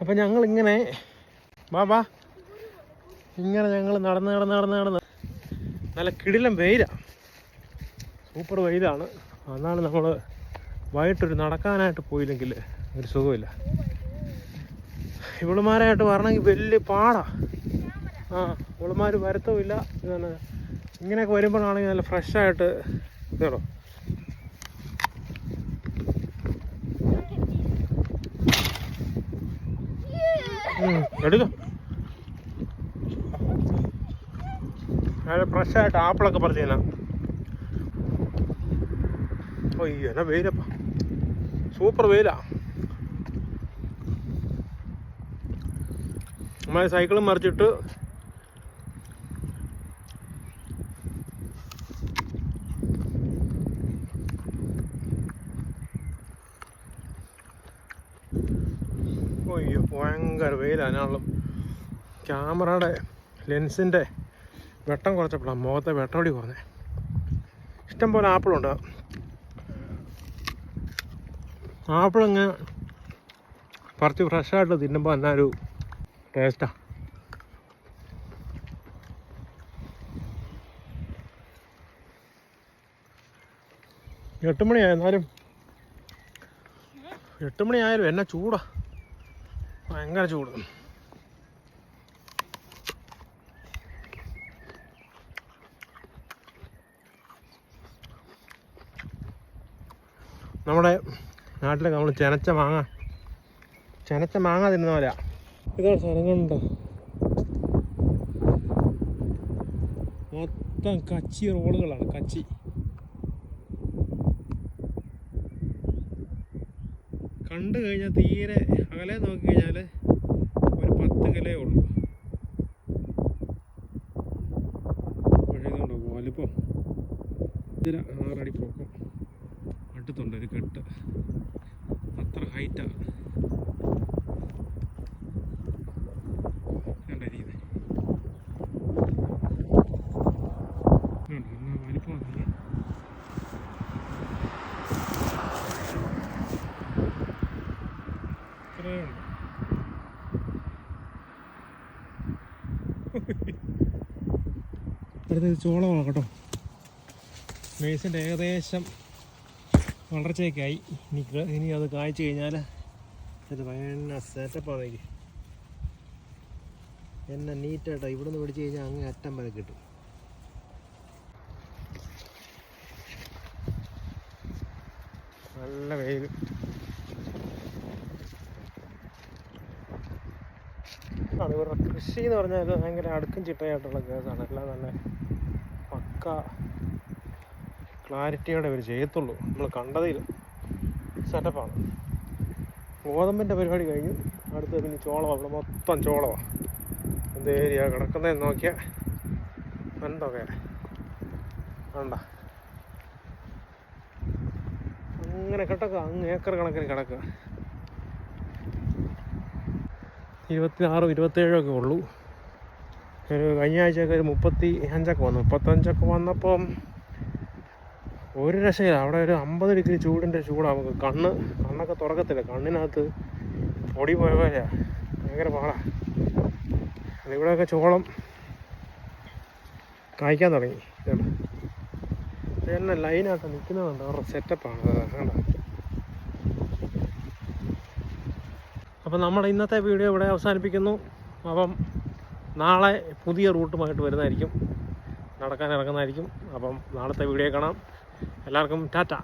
അപ്പം ഞങ്ങളിങ്ങനെ വാ വാ. ഇങ്ങനെ ഞങ്ങൾ നടന്ന് നടന്ന് നടന്ന് നടന്ന്. നല്ല കിടിലം വെയിലാണ് സൂപ്പർ വെയിലാണ്. അതാണ് നമ്മൾ വൈകിട്ടൊരു നടക്കാനായിട്ട് പോയില്ലെങ്കിൽ ഒരു സുഖമില്ല ഇവളുമാരായിട്ട് വരണമെങ്കിൽ വലിയ പാടാ. ആ ഇവളുമാർ വരത്തുമില്ല ഇതാണ് ഇങ്ങനെയൊക്കെ വരുമ്പോഴാണെങ്കിൽ നല്ല ഫ്രഷായിട്ട് ഇതോ എടുക്കാം. ഫ്രഷായിട്ട് ആപ്പിളൊക്കെ പറിച്ചു എന്നാ വെയിലപ്പ. സൂപ്പർ വെയിലാ. നമ്മൾ സൈക്കിളും മറിച്ചിട്ട് അയ്യോ ഭയങ്കര വെയിലാണുള്ള ക്യാമറയുടെ ലെൻസിന്റെ വെട്ടം കുറച്ചപ്പോഴാണ് മുഖത്തെ വെട്ടോടി കുറഞ്ഞേ. ഇഷ്ടം പോലെ ആപ്പിളുണ്ട് ആപ്പിൾ പറിച്ച് ഫ്രഷായിട്ട് തിന്നുമ്പോൾ എന്നാ ഒരു ടേസ്റ്റാണ് എട്ട് മണിയായി എട്ട് മണിയായാലും എന്നാ ചൂടാ. ഭയങ്കര ചൂട്. നമ്മുടെ നാട്ടിലെ നമ്മൾ ചെനച്ച മാങ്ങ ചെനച്ച മാങ്ങ തിന്നുന്ന പോലെ ഇതാണ് സ്ഥലങ്ങളുണ്ടോ മൊത്തം കച്ചി റോളുകളാണ് കച്ചി. കണ്ടു കഴിഞ്ഞാൽ തീരെ അകലെ നോക്കി കഴിഞ്ഞാൽ ഒരു പത്ത് കിലേ ഉള്ളൂ. പഴയതുകൊണ്ടോ വലിപ്പം. ഇതിന് ആറടി പൊക്കം. അടുത്തുണ്ട് ഒരു കെട്ട്. അത്ര ഹൈറ്റാണ് കണ്ട രീതി എന്നാ വലിപ്പം നോക്കിയേ. ഇത്രയേ ഉള്ളൂ അടുത്തത് ചോളമാണ് കേട്ടോ. മേസിന്റെ ഏകദേശം വളർച്ചയൊക്കെ ആയി ഇനി ഇനി അത് കായ്ച്ചു കഴിഞ്ഞാൽ ഇത് ഭയങ്കര സെറ്റപ്പാണ് എനിക്ക് എന്നെ നീറ്റായിട്ടോ ഇവിടെ നിന്ന് പിടിച്ച് കഴിഞ്ഞാൽ അങ്ങ് അറ്റം വരെ കിട്ടും. നല്ല വെയിൽ ആണ് ഇവരുടെ കൃഷി എന്ന് പറഞ്ഞാൽ ഇത് ഭയങ്കര അടുക്കും ചിട്ടയായിട്ടുള്ള കേസാണ്. എല്ലാം തന്നെ പക്ക ക്ലാരിറ്റിയോടെ ഇവർ ചെയ്യത്തുള്ളൂ. നമ്മൾ കണ്ടതിൽ സെറ്റപ്പാണ് ഗോതമ്പിന്റെ പരിപാടി കഴിഞ്ഞു. അടുത്ത് പിന്നെ ചോളമാണ് ഇവിടെ മൊത്തം ചോളമാണ് എന്ത് ഏരിയ കിടക്കുന്നതെന്ന് നോക്കിയാൽ എന്തൊക്കെ വേണ്ട അങ്ങനെ കിടക്കുക. അങ്ങ് ഏക്കർ കണക്കിന് കിടക്കുക. ഇരുപത്തിയാറും ഇരുപത്തേഴും ഒക്കെ ഉള്ളൂ. ഒരു കഴിഞ്ഞ ആഴ്ചയൊക്കെ ഒരു മുപ്പത്തി അഞ്ചൊക്കെ വന്നു. മുപ്പത്തഞ്ചൊക്കെ വന്നപ്പം ഒരു രക്ഷയില്ല. അവിടെ ഒരു അമ്പത് ഡിഗ്രി ചൂടിന്റെ ചൂടാണ് നമുക്ക് കണ്ണ് കണ്ണൊക്കെ തുറക്കത്തില്ല. കണ്ണിനകത്ത് പൊടി പോയ പോലെയാ. ഭയങ്കര പാടാണ് ഇവിടെയൊക്കെ ചോളം കായ്ക്കാൻ തുടങ്ങി. ഇതാണ്. ലൈനായിട്ട് നിൽക്കുന്നത് നിൽക്കുന്നതുണ്ട് അവരുടെ സെറ്റപ്പാണ് കണ്ടോ? അപ്പം നമ്മൾ ഇന്നത്തെ വീഡിയോ ഇവിടെ അവസാനിപ്പിക്കുന്നു. അപ്പം നാളെ പുതിയ റൂട്ടുമായിട്ട് വരുന്നതായിരിക്കും. നടക്കാൻ ഇറങ്ങുന്നതായിരിക്കും. അപ്പം നാളത്തെ വീഡിയോ കാണാം. എല്ലാവർക്കും ടാറ്റ.